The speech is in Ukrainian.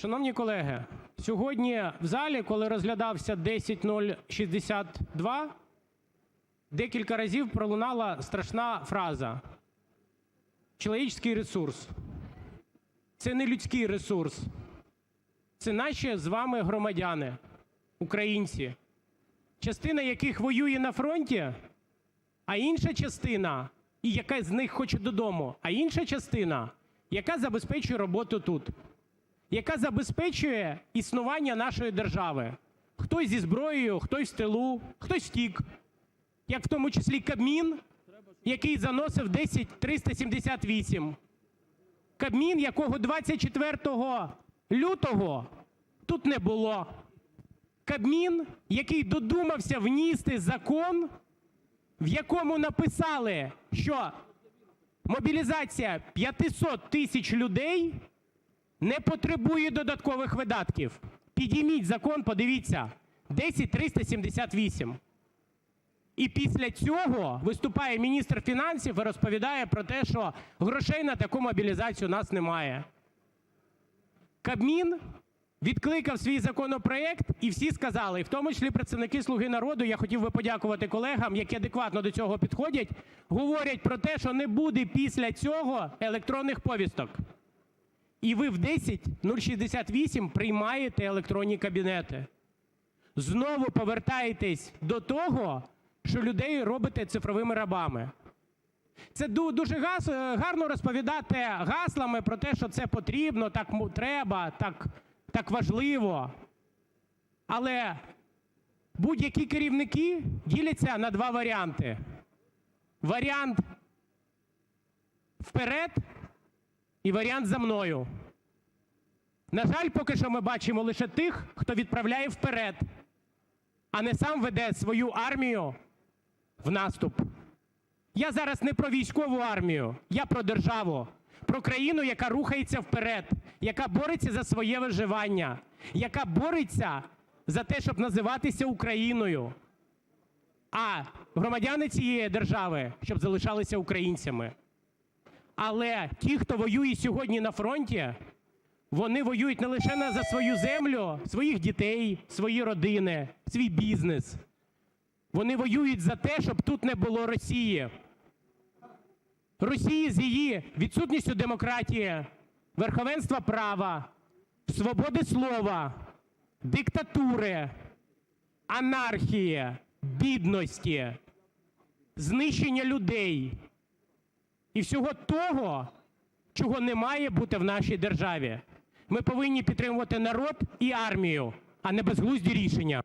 Шановні колеги, сьогодні в залі, коли розглядався 10062, декілька разів пролунала страшна фраза. "человеческий ресурс". Це не людський ресурс, це наші з вами громадяни, українці, частина яких воює на фронті, а інша частина, і яка з них хоче додому, а інша частина, яка забезпечує роботу тут, яка забезпечує існування нашої держави. Хтось зі зброєю, хтось в тилу, хтось втік, як в тому числі Кабмін, який заносив 10378. Кабмін, якого 24 лютого тут не було. Кабмін, який додумався вністи закон, в якому написали, що мобілізація 500 тисяч людей не потребує додаткових видатків. Підійміть закон, подивіться, 10378. І після цього виступає міністр фінансів і розповідає про те, що грошей на таку мобілізацію у нас немає. Кабмін відкликав свій законопроект, і всі сказали, в тому числі представники "Слуги народу", я хотів би подякувати колегам, які адекватно до цього підходять, говорять про те, що не буде після цього електронних повісток. І ви в 10068 приймаєте електронні кабінети. Знову повертаєтесь до того, що людей робите цифровими рабами. Це дуже гарно розповідати гаслами про те, що це потрібно, так треба, так, так важливо. Але будь-які керівники діляться на два варіанти. Варіант вперед і варіант за мною. На жаль, поки що ми бачимо лише тих, хто відправляє вперед, а не сам веде свою армію в наступ. Я зараз не про військову армію, я про державу, про країну, яка рухається вперед, яка бореться за своє виживання, яка бореться за те, щоб називатися Україною. А громадяни цієї держави, щоб залишалися українцями. Але ті, хто воює сьогодні на фронті, вони воюють не лише за свою землю, своїх дітей, свої родини, свій бізнес. Вони воюють за те, щоб тут не було Росії. Росії з її відсутністю демократії, верховенства права, свободи слова, диктатури, анархії, бідності, знищення людей і всього того, чого не має бути в нашій державі. Ми повинні підтримувати народ і армію, а не безглузді рішення.